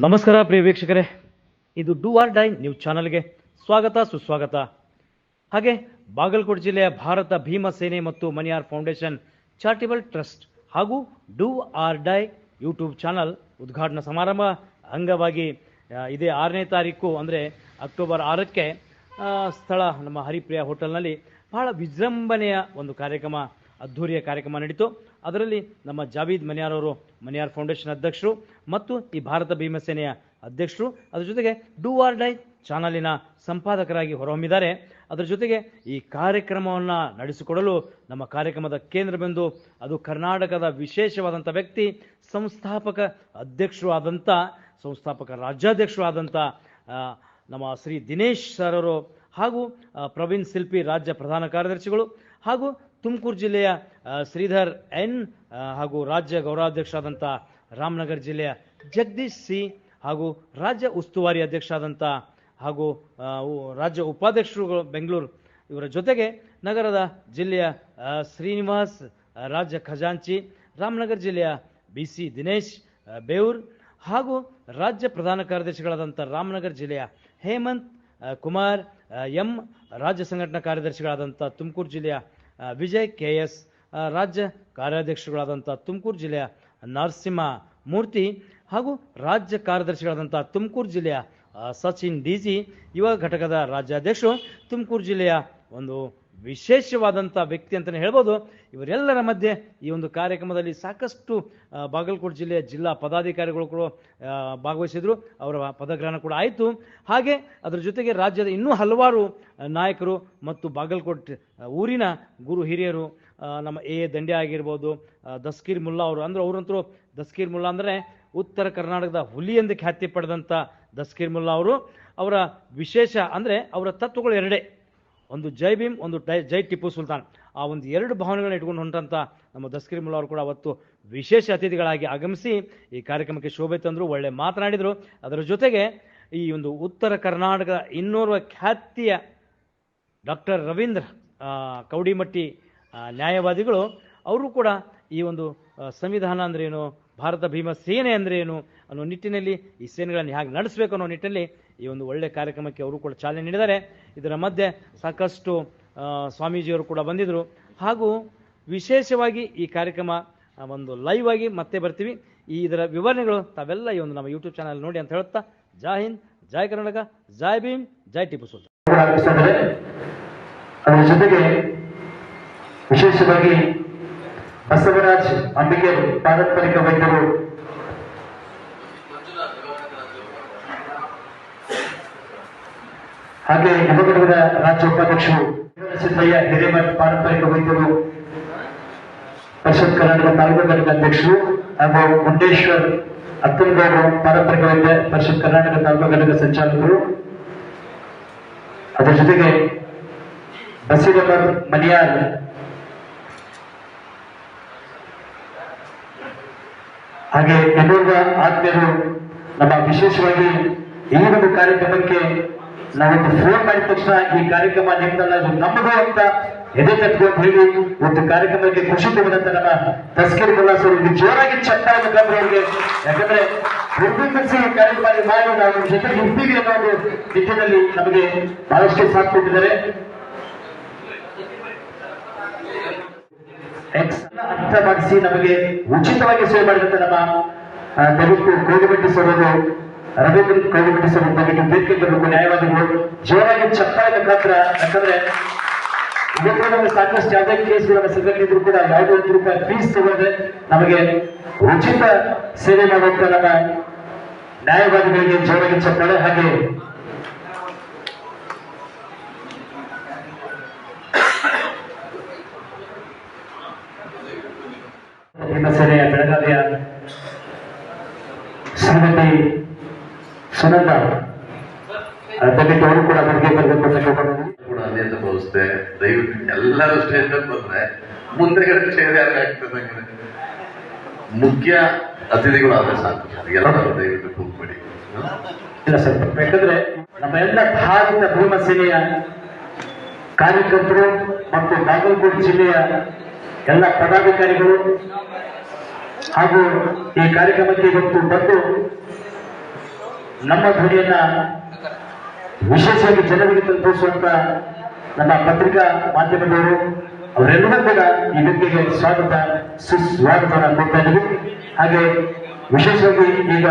ನಮಸ್ಕಾರ ಪ್ರಿಯ ವೀಕ್ಷಕರೇ. ಇದು ಡೂ ಆರ್ ಡೈ ನ್ಯೂಸ್ ಚಾನಲ್ಗೆ ಸ್ವಾಗತ, ಸುಸ್ವಾಗತ. ಹಾಗೆ ಬಾಗಲಕೋಟೆ ಜಿಲ್ಲೆಯ ಭಾರತ ಭೀಮ ಸೇನೆ ಮತ್ತು ಮನಿಯಾರ್ ಫೌಂಡೇಶನ್ ಚಾರಿಟಬಲ್ ಟ್ರಸ್ಟ್ ಹಾಗೂ do or die YouTube channel ಉದ್ಘಾಟನಾ ಸಮಾರಂಭ ಅಂಗವಾಗಿ ಇದೇ ಆರನೇ ತಾರೀಕು, ಅಂದರೆ ಅಕ್ಟೋಬರ್ ಆರಕ್ಕೆ ಸ್ಥಳ ನಮ್ಮ ಹರಿಪ್ರಿಯ ಹೋಟೆಲ್ನಲ್ಲಿ ಬಹಳ ವಿಜೃಂಭಣೆಯ ಒಂದು ಕಾರ್ಯಕ್ರಮ, ಅದ್ಧೂರಿಯ ಕಾರ್ಯಕ್ರಮ ನಡೀತು. ಅದರಲ್ಲಿ ನಮ್ಮ ಜಾವೀದ್ ಮನಿಯಾರ್ ಅವರು ಮನಿಯಾರ್ ಫೌಂಡೇಶನ್ ಅಧ್ಯಕ್ಷರು ಮತ್ತು ಈ ಭಾರತ ಭೀಮಸೇನೆಯ ಅಧ್ಯಕ್ಷರು. ಅದರ ಜೊತೆಗೆ ಡೂ ಆರ್ ಡೈ ಚಾನಲಿನ ಸಂಪಾದಕರಾಗಿ ಹೊರಹೊಮ್ಮಿದ್ದಾರೆ. ಅದರ ಜೊತೆಗೆ ಈ ಕಾರ್ಯಕ್ರಮವನ್ನು ನಡೆಸಿಕೊಡಲು ನಮ್ಮ ಕಾರ್ಯಕ್ರಮದ ಕೇಂದ್ರ ಬಂದು ಅದು ಕರ್ನಾಟಕದ ವಿಶೇಷವಾದಂಥ ವ್ಯಕ್ತಿ, ಸಂಸ್ಥಾಪಕ ಅಧ್ಯಕ್ಷರು ಆದಂಥ ಸಂಸ್ಥಾಪಕ ರಾಜ್ಯಾಧ್ಯಕ್ಷರು ಆದಂಥ ನಮ್ಮ ಶ್ರೀ ದಿನೇಶ್ ಸರ್ ಅವರು ಹಾಗೂ ಪ್ರವೀಣ್ ಶಿಲ್ಪಿ ರಾಜ್ಯ ಪ್ರಧಾನ ಕಾರ್ಯದರ್ಶಿಗಳು ಹಾಗೂ ತುಮಕೂರು ಜಿಲ್ಲೆಯ ಶ್ರೀಧರ್ ಎನ್ ಹಾಗೂ ರಾಜ್ಯ ಗೌರವಾಧ್ಯಕ್ಷರಾದಂಥ ರಾಮನಗರ ಜಿಲ್ಲೆಯ ಜಗದೀಶ್ ಸಿ ಹಾಗೂ ರಾಜ್ಯ ಉಸ್ತುವಾರಿ ಅಧ್ಯಕ್ಷರಾದಂಥ ಹಾಗೂ ರಾಜ್ಯ ಉಪಾಧ್ಯಕ್ಷರುಗಳು ಬೆಂಗಳೂರು. ಇವರ ಜೊತೆಗೆ ನಗರದ ಜಿಲ್ಲೆಯ ಶ್ರೀನಿವಾಸ್ ರಾಜ್ಯ ಖಜಾಂಚಿ, ರಾಮನಗರ ಜಿಲ್ಲೆಯ ಬಿ ಸಿ ದಿನೇಶ್ ಬೇವೂರ್ ಹಾಗೂ ರಾಜ್ಯ ಪ್ರಧಾನ ಕಾರ್ಯದರ್ಶಿಗಳಾದಂಥ ರಾಮನಗರ ಜಿಲ್ಲೆಯ ಹೇಮಂತ್ ಕುಮಾರ್ ಎಂ, ರಾಜ್ಯ ಸಂಘಟನಾ ಕಾರ್ಯದರ್ಶಿಗಳಾದಂಥ ತುಮಕೂರು ಜಿಲ್ಲೆಯ ವಿಜಯ್ ಕೆ ಎಸ್ ರಾಜ್ಯ ಕಾರ್ಯಾಧ್ಯಕ್ಷರುಗಳಾದಂಥ ತುಮಕೂರು ಜಿಲ್ಲೆಯ ನರಸಿಂಹ ಮೂರ್ತಿ ಹಾಗೂ ರಾಜ್ಯ ಕಾರ್ಯದರ್ಶಿಗಳಾದಂಥ ತುಮಕೂರು ಜಿಲ್ಲೆಯ ಸಚಿನ್ ಡಿ ಜಿ ಯುವ ಘಟಕದ ರಾಜ್ಯಾಧ್ಯಕ್ಷರು, ತುಮಕೂರು ಜಿಲ್ಲೆಯ ಒಂದು ವಿಶೇಷವಾದಂಥ ವ್ಯಕ್ತಿ ಅಂತಲೇ ಹೇಳ್ಬೋದು. ಇವರೆಲ್ಲರ ಮಧ್ಯೆ ಈ ಒಂದು ಕಾರ್ಯಕ್ರಮದಲ್ಲಿ ಸಾಕಷ್ಟು ಬಾಗಲಕೋಟೆ ಜಿಲ್ಲೆಯ ಜಿಲ್ಲಾ ಪದಾಧಿಕಾರಿಗಳು ಕೂಡ ಭಾಗವಹಿಸಿದರು. ಅವರ ಪದಗ್ರಹಣ ಕೂಡ ಆಯಿತು. ಹಾಗೆ ಅದರ ಜೊತೆಗೆ ರಾಜ್ಯದ ಇನ್ನೂ ಹಲವಾರು ನಾಯಕರು ಮತ್ತು ಬಾಗಲಕೋಟೆ ಊರಿನ ಗುರು ಹಿರಿಯರು ನಮ್ಮ ಎ ದಂಡೆ ಆಗಿರ್ಬೋದು ದಸ್ಕೀರ್ ಮುಲ್ಲಾ ಅವರು, ಅಂದ್ರೆ ಅವರಂತೂ ದಸ್ಕೀರ್ ಮುಲ್ಲಾ ಅಂದರೆ ಉತ್ತರ ಕರ್ನಾಟಕದ ಹುಲಿ ಎಂದು ಖ್ಯಾತಿ ಪಡೆದಂಥ ದಸ್ಕೀರ್ ಮುಲ್ಲಾ ಅವರು. ಅವರ ವಿಶೇಷ ಅಂದರೆ ಅವರ ತತ್ವಗಳು ಎರಡೇ. ಒಂದು ಜೈ ಭೀಮ್, ಒಂದು ಜೈ ಟಿಪ್ಪು ಸುಲ್ತಾನ್. ಆ ಒಂದು ಎರಡು ಭಾವನೆಗಳನ್ನ ಇಟ್ಕೊಂಡು ಹೊಂಟಂಥ ನಮ್ಮ ದಸ್ಕರಿ ಮುಲ್ಲಾ ಅವರು ಕೂಡ ಅವತ್ತು ವಿಶೇಷ ಅತಿಥಿಗಳಾಗಿ ಆಗಮಿಸಿ ಈ ಕಾರ್ಯಕ್ರಮಕ್ಕೆ ಶೋಭೆ ತಂದರು, ಒಳ್ಳೆ ಮಾತನಾಡಿದರು. ಅದರ ಜೊತೆಗೆ ಈ ಒಂದು ಉತ್ತರ ಕರ್ನಾಟಕದ ಇನ್ನೋರ್ವ ಖ್ಯಾತಿಯ ಡಾಕ್ಟರ್ ರವೀಂದ್ರ ಕೌಡಿಮಟ್ಟಿ ನ್ಯಾಯವಾದಿಗಳು, ಅವರು ಕೂಡ ಈ ಒಂದು ಸಂವಿಧಾನ ಅಂದ್ರೇನು ಭಾರತ ಭೀಮ ಸೇನೆ ಅಂದ್ರೆ ಏನು ಅನ್ನೋ ನಿಟ್ಟಿನಲ್ಲಿ ಈ ಸೇನೆಗಳನ್ನು ಹೇಗೆ ನಡೆಸಬೇಕು ಅನ್ನೋ ನಿಟ್ಟಿನಲ್ಲಿ ಈ ಒಂದು ಒಳ್ಳೆ ಕಾರ್ಯಕ್ರಮಕ್ಕೆ ಅವರು ಕೂಡ ಚಾಲನೆ ನೀಡಿದ್ದಾರೆ. ಇದರ ಮಧ್ಯೆ ಸಾಕಷ್ಟು ಸ್ವಾಮೀಜಿಯವರು ಕೂಡ ಬಂದಿದ್ದರು ಹಾಗೂ ವಿಶೇಷವಾಗಿ ಈ ಕಾರ್ಯಕ್ರಮ ಒಂದು ಲೈವ್ ಆಗಿ ಮತ್ತೆ ಬರ್ತೀವಿ. ಈ ಇದರ ವಿವರಣೆಗಳು ತಾವೆಲ್ಲ ಈ ಒಂದು ನಮ್ಮ ಯೂಟ್ಯೂಬ್ ಚಾನಲ್ ನೋಡಿ ಅಂತ ಹೇಳುತ್ತಾ, ಜೈ ಹಿಂದ್, ಜೈ ಕರ್ನಾಟಕ, ಜೈ ಭೀಮ್, ಜೈ ಟಿಪ್ಪು ಸುಲ್ತಾನ್. ಜೊತೆಗೆ ವಿಶೇಷವಾಗಿ ಬಸವರಾಜ್ ಅಂಬಿಗೇರ್ ಪಾರಂಪರಿಕ ವೈದ್ಯರು. ಹಾಗೆ ಯುವಘಟಕದ ರಾಜ್ಯ ಉಪಾಧ್ಯಕ್ಷರು ಸಿದ್ದಯ್ಯ, ಹಿರೇಮಠ್ ಪಾರಂಪರಿಕ ವೈದ್ಯರು, ಪರಿಷತ್ ಕರ್ನಾಟಕ ತಾಲೂಕು ಘಟಕ ಅಧ್ಯಕ್ಷರು ಹಾಗೂ ಮುಂಡೇಶ್ವರ್ ಅತ್ತನಗೌಡರು ಪಾರಂಪರಿಕ ವೈದ್ಯ, ಪರಿಷತ್ ಕರ್ನಾಟಕ ತಾಲೂಕು ಘಟಕ ಸಂಚಾಲಕರು. ಅದರ ಜೊತೆಗೆ ಬಸಿರಮರ್ ಮನಿಯಾರ್ ಹಾಗೆ ಇನ್ನೋರ್ವ ಆತ್ಮೀಯರು ನಮ್ಮ ವಿಶೇಷವಾಗಿ ಈ ಒಂದು ಕಾರ್ಯಕ್ರಮಕ್ಕೆ ನಾವೊಂದು ಫೋನ್ ಮಾಡಿದ ತಕ್ಷಣ ಈ ಕಾರ್ಯಕ್ರಮ ನಿಮ್ದಲ್ಲ ನಮ್ಮದು ಅಂತ ಎದೆ ತಟ್ಕೊಂಡು ಹೇಳಿ ಒಂದು ಕಾರ್ಯಕ್ರಮಕ್ಕೆ ಖುಷಿ ಕೊಡುವಂತ ನಮ್ಮ ತಸ್ಕರಿ ಸರ್ ಇದು ಜೋರಾಗಿ ಚಪ್ಪಾಳೆ ಮುಖಾಂತರ ಅವರಿಗೆ. ಯಾಕಂದ್ರೆ ಹುಡುಗಿಸಿ ಕಾರ್ಯಕ್ರಮ ಮಾಡಿ ನಾವು ಜೊತೆ ಇರ್ತೀವಿ ಅನ್ನೋ ಒಂದು ನಿಟ್ಟಿನಲ್ಲಿ ನಮಗೆ ಬಹಳಷ್ಟು ಸಾಥ್ ಕೊಟ್ಟಿದ್ದಾರೆ. ಅರ್ಥ ಮಾಡಿಸಿ, ನಮಗೆ ಉಚಿತವಾಗಿ ಸೇವೆ ಮಾಡಿದಂತ ನಮ್ಮ ದಲಿತ ಕೋಡಿಬಟ್ಟಿ ಸರೋದು ರವೀಂದ್ರ ಕೋಡಿಬಟ್ಟಿ ಸರೋದು ವೇದಿಕೆ ಬರಬೇಕು ನ್ಯಾಯವಾದಿಗಳು ಜೋರಾಗಿ ಚಪ್ಪಾಳೆ ಮುಖಾಂತರ, ಯಾಕಂದ್ರೆ ನಮಗೆ ಸಾಕಷ್ಟು ಯಾವುದೇ ಕೇಸ್ಗಳ ಸಿಗಲಿದ್ರು ಕೂಡ ಯಾವುದೇ ಒಂದು ರೂಪಾಯಿ ಫೀಸ್ ತಗೊಂಡ್ರೆ ನಮಗೆ ಉಚಿತ ಸೇವೆ ಮಾಡುವಂತ ನಮ್ಮ ನ್ಯಾಯವಾದಿಗಳಿಗೆ ಜೋರಾಗಿ ಚಪ್ಪಾಳೆ ಹಾಗೆ ಭೀಮಸೇನೆಯ ಬೆಳಗಾವಿಯ ಶ್ರೀಮತಿ ಸುನಂದ. ದಯವಿಟ್ಟು ಅವರು ಕೂಡ ಬೆಳಗ್ಗೆ ಬರಬೇಕು ಅಂತ ಕೂಡ ಅದೇ ಅನುಭವಿಸ್ದೆ ದಯವಿಟ್ಟು ಎಲ್ಲರೂ ಸ್ಟೇಜ್ ಮೇಲೆ ಬಂದ್ರೆ ಮುಂದೆಗಡೆ ಚೇರ್ ಆಗ್ತದೆ? ಮುಖ್ಯ ಅತಿಥಿಗಳು ಆದ್ರೆ ಸಾಕು. ಎಲ್ಲರೂ ದಯವಿಟ್ಟು ಕೂತ್ಬಿಡಿ ಇಲ್ಲ ಸರ್ ಯಾಕಂದ್ರೆ ನಮ್ಮ ಎಲ್ಲ ಭಾರತ ಭೂಮ ಸೇನೆಯ ಕಾರ್ಯಕರ್ತರು ಮತ್ತು ಬಾಗಲಕೋಟೆ ಜಿಲ್ಲೆಯ ಎಲ್ಲ ಪದಾಧಿಕಾರಿಗಳು ಹಾಗೂ ಈ ಕಾರ್ಯಕ್ರಮಕ್ಕೆ ಇವತ್ತು ಬಂದು ನಮ್ಮ ಧ್ವನಿಯನ್ನ ವಿಶೇಷವಾಗಿ ಜನರಿಗೆ ತಲುಪಿಸುವಂತ ನಮ್ಮ ಪತ್ರಿಕಾ ಮಾಧ್ಯಮದವರು, ಅವರೆಲ್ಲರೂ ಕೂಡ ಈ ವ್ಯಕ್ತಿಗೆ ಸ್ವಾಗತ, ಸುಸ್ವಾಗತವನ್ನು ಕೊಡ್ತಾ ಇದ್ದೀವಿ. ಹಾಗೆ ವಿಶೇಷವಾಗಿ ಈಗ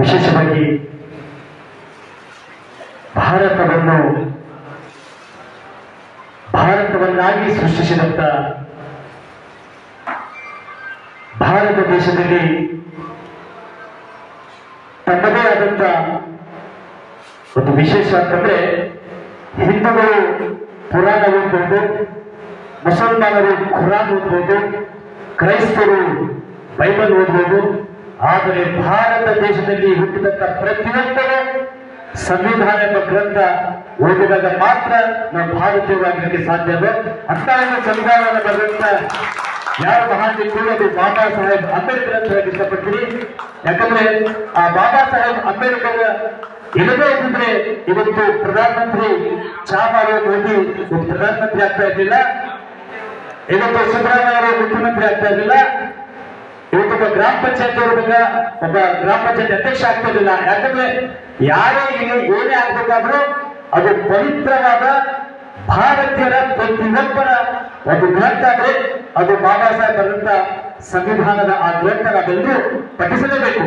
ವಿಶೇಷವಾಗಿ ಭಾರತವನ್ನು ಭಾರತವನ್ನಾಗಿ ಸೃಷ್ಟಿಸಿದಂತ ಭಾರತ ದೇಶದಲ್ಲಿ ತನ್ನದೇ ಆದಂತ ಒಂದು ವಿಶೇಷ ಅಂತಂದ್ರೆ ಹಿಂದೂಗಳು ಪುರಾಣ ಓದ್ಬೋದು ಮುಸಲ್ಮಾನರು ಖುರಾನ್ ಓದ್ಬೋದು, ಕ್ರೈಸ್ತರು ಬೈಬಲ್ ಓದ್ಬೋದು, ಆದರೆ ಭಾರತ ದೇಶದಲ್ಲಿ ಹುಟ್ಟಿದಂತ ಪ್ರತಿಯೊಬ್ಬರು ಸಂವಿಧಾನ ಎಂಬ ಗ್ರಂಥ ಓದಿದಾಗ ಮಾತ್ರ ನಾವು ಭಾರತೀಯರಾಗಲಿಕ್ಕೆ ಸಾಧ್ಯ ಅದು. ಅಂತ ಸಂವಿಧಾನದ ಗ್ರಂಥ ಯಾವ ಅದು ಬಾಬಾ ಸಾಹೇಬ್ ಅಂಬೇಡ್ಕರ್ ಅಂತ ಹೇಳಿ ಇಷ್ಟಪಡ್ತೀನಿ. ಯಾಕಂದ್ರೆ ಆ ಬಾಬಾ ಸಾಹೇಬ್ ಅಂಬೇಡ್ಕರ್ ಇಲ್ಲದೇ ಇದ್ರೆ ಇವತ್ತು ಪ್ರಧಾನಮಂತ್ರಿ ಚಾ ಮಾಡುವ ಇವತ್ತು ಪ್ರಧಾನಮಂತ್ರಿ ಆಗ್ತಾ ಇರಲಿಲ್ಲ. ಇವತ್ತು ಸಿದ್ದರಾಮಯ್ಯ ಅವರು ಮುಖ್ಯಮಂತ್ರಿ ಆಗ್ತಾ ಇರ್ಲಿಲ್ಲ. ಇವತ್ತೊಬ್ಬ ಗ್ರಾಮ ಪಂಚಾಯತ್ ಒಬ್ಬ ಗ್ರಾಮ ಪಂಚಾಯತ್ ಅಧ್ಯಕ್ಷ ಆಗ್ತಿರ್ಲಿಲ್ಲ. ಯಾಕಂದ್ರೆ ಯಾರೇ ಇಲ್ಲಿ ಏನೇ ಆಗ್ಬೇಕಾದ್ರೂ ಅದು ಪವಿತ್ರವಾದ ಭಾರತೀಯರ ಪ್ರತಿಯೊಬ್ಬರ ಒಂದು ಗ್ರಂಥ ಅಂದ್ರೆ ಅದು ಬಾಬಾ ಸಾಹೇಬ್ ಬರೆದಂತ ಸಂವಿಧಾನದ ಆ ಗ್ರಂಥ ನಾವೆಲ್ಲರೂ ಪಠಿಸಲೇಬೇಕು.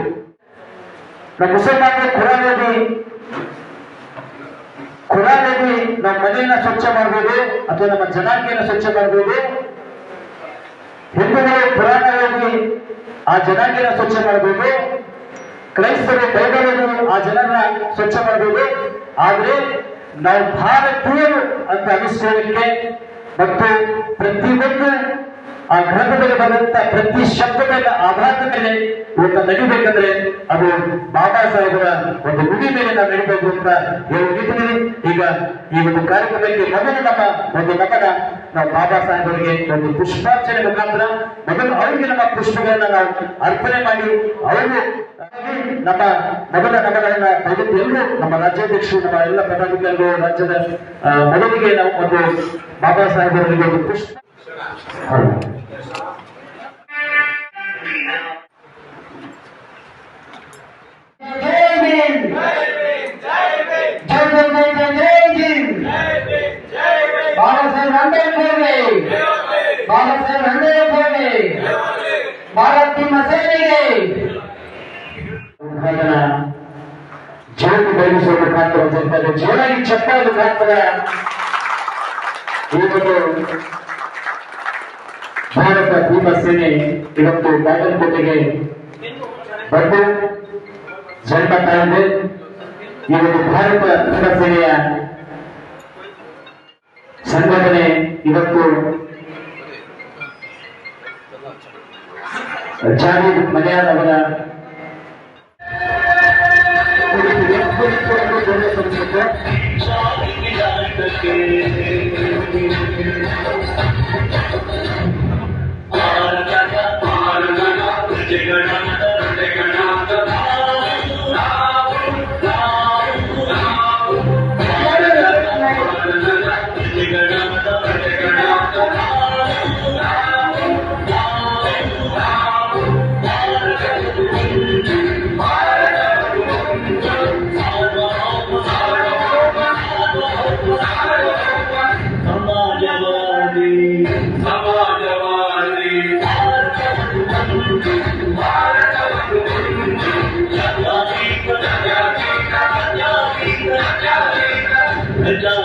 ನಮ್ಮ ಮುಸಲ್ಮಾನರು ಖುರಾನ್ ಓದಿ ನಮ್ಮ ಮನೆಯನ್ನ ಸ್ವಚ್ಛ ಮಾಡ್ಬೋದು, ಅಥವಾ ನಮ್ಮ ಜನಾಂಗಿಯನ್ನ ಸ್ವಚ್ಛ ಮಾಡ್ಬೋದು. ಹಿಂದೂಗಳು ಪುರಾಣ ಓದಿ ಆ ಜನಾಂಗೀನ ಸ್ವಚ್ಛ ಮಾಡಬೇಕು. ಕ್ರೈಸ್ತರು ಬೈಬಲನ್ನು ಆ ಜನರ ಸ್ವಚ್ಛ ಮಾಡಬೇಕು. ಆದ್ರೆ ನಾವು ಭಾರತೀಯರು ಅಂತ ಅನಿಸ್ಕೊಳ್ಳಿಕ್ಕೆ ಮತ್ತು ಪ್ರತಿಯೊಂದು ಆ ಗ್ರಂಥದಲ್ಲಿ ಬಂದಂತ ಪ್ರತಿ ಶಬ್ದದ ಆಧಾರದ ಮೇಲೆ ಇವತ್ತು ನಡಿಬೇಕಂದ್ರೆ ಅದು ಬಾಬಾ ಸಾಹೇಬರ ಒಂದು ಗುಡಿ ಮೇಲೆ ನಾವು ನಡಿಬೇಕು ಅಂತ ಹೇಳಿ ನಿಟ್ಟಿನಲ್ಲಿ ಈಗ ಈ ಒಂದು ಕಾರ್ಯಕ್ರಮಕ್ಕೆ ಮೊದಲು ನಮ್ಮ ಒಂದು ನಮನ ನಾವು ಬಾಬಾ ಸಾಹೇಬರಿಗೆ ಒಂದು ಪುಷ್ಪಾರ್ಚನೆ ಮುಖಾಂತರ ಮೊದಲು ಅವರಿಗೆ ನಮ್ಮ ಪುಷ್ಪಗಳನ್ನ ನಾವು ಅರ್ಪಣೆ ಮಾಡಿ ಅವರು ನಮ್ಮ ಮೊದಲ ನಮನಗಳನ್ನ ಪಡೆದು ಎಲ್ಲರೂ ನಮ್ಮ ರಾಜ್ಯಾಧ್ಯಕ್ಷರು, ನಮ್ಮ ಎಲ್ಲ ಪದಾಧಿಕಾರಿಗಳು, ರಾಜ್ಯದ ಮೊದಲಿಗೆ ನಾವು ಒಂದು ಬಾಬಾ ಸಾಹೇಬರಿಗೆ ಒಂದು ಪುಷ್ಪ ಹೌದು. ಜೈ ಭೀಮ್ ಜೈ ಜೈ ಜೈ ಜೈ ಜೈ ಭೀಮ್ ಬಾಬಾ ಸಾಹೇಬ್ ಅಂಬೇಡ್ಕರ್ ಬಾಬಾ ಸಾಹೇಬ್ ಅಂಬೇಡ್ಕರ್ ಭಾರತ್ ನಿಮ್ಮ ಸೇನೆಗೆ ಉದ್ಘಾಟನ ಜ್ಯೋತಿ ಬೆಳೆಸುವ ಮುಖಾಂತರ ಜನತೆಗೆ ಜೋರಾಗಿ ಚಪ್ಪಾಳೆ ಮುಖಾಂತರ ಈ ಒಂದು ಭಾರತ ಭೀಮ ಸೇನೆ ಇವತ್ತು ಬಾಗಲಕೋಟೆಗೆ ಬಂದು ತಾಳಿದೆ ಈ ಒಂದು ಭಾರತ ಸೇನೆಯ ಸಂಘಟನೆ ಇವತ್ತು ಜಾವೀದ್ ಮಲಯಾಳ್ ಅವರ ಸಮಾಜವಾದಿ प्रजा واڑتا प्रजा يا